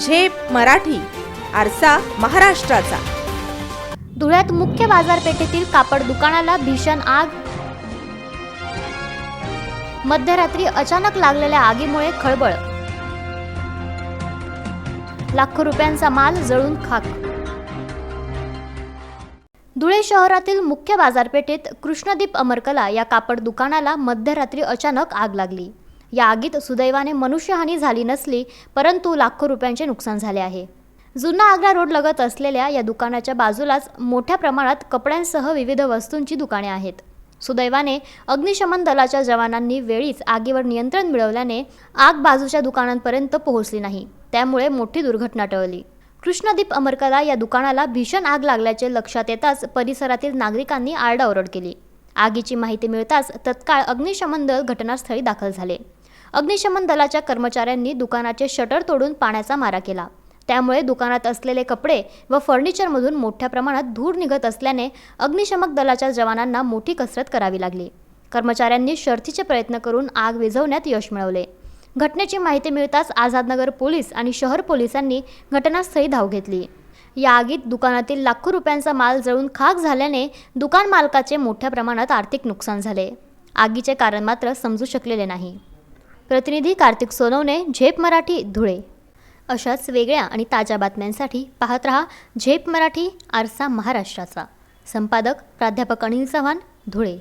झेप मराठी आरसा महाराष्ट्राचा. धुळ्यात मुख्य बाजारपेठेतील कापड दुकानाला भीषण आग. मध्यरात्री अचानक लागलेल्या आगीमुळे खळबळ. लाखो रुपयांचा माल जळून खाक. धुळे शहरातील मुख्य बाजारपेठेत कृष्णदीप अमरकला या कापड दुकानाला मध्यरात्री अचानक आग लागली. या आगीत सुदैवाने मनुष्यहानी झाली नसली परंतु लाखो रुपयांचे नुकसान झाले आहे. जुना आग्रा रोड लगत असलेल्या या दुकानाच्या बाजूलाच मोठ्या प्रमाणात कपड्यांसह विविध वस्तूंची दुकाने आहेत. सुदैवाने अग्निशमन दलाच्या जवानांनी वेळीच आगीवर नियंत्रण मिळवल्याने आग बाजूच्या दुकानांपर्यंत पोहोचली नाही त्यामुळे मोठी दुर्घटना टळली. कृष्णदीप अमरकला या दुकानाला भीषण आग लागल्याचे लक्षात येताच परिसरातील नागरिकांनी आरडाओरड केली. आगीची माहिती मिळताच तत्काळ अग्निशमन दल घटनास्थळी दाखल झाले. अग्निशमन दलाच्या कर्मचाऱ्यांनी दुकानाचे शटर तोडून पाण्याचा मारा केला. त्यामुळे दुकानात असलेले कपडे व फर्निचरमधून मोठ्या प्रमाणात धूर निघत असल्याने अग्निशमक दलाच्या जवानांना मोठी कसरत करावी लागली. कर्मचाऱ्यांनी शर्थीचे प्रयत्न करून आग विझवण्यात यश मिळवले. घटनेची माहिती मिळताच आझादनगर पोलीस आणि शहर पोलिसांनी घटनास्थळी धाव घेतली. या आगीत दुकानातील लाखो रुपयांचा माल जळून खाक झाल्याने दुकान मालकाचे मोठ्या प्रमाणात आर्थिक नुकसान झाले. आगीचे कारण मात्र समजू शकलेले नाही. प्रतिनिधी कार्तिक सोनवणे झेप मराठी धुळे. अशाच वेगळ्या आणि ताज्या बातम्यांसाठी पाहत रहा झेप मराठी आरसा महाराष्ट्राचा. संपादक प्राध्यापक अनिल चव्हाण धुळे.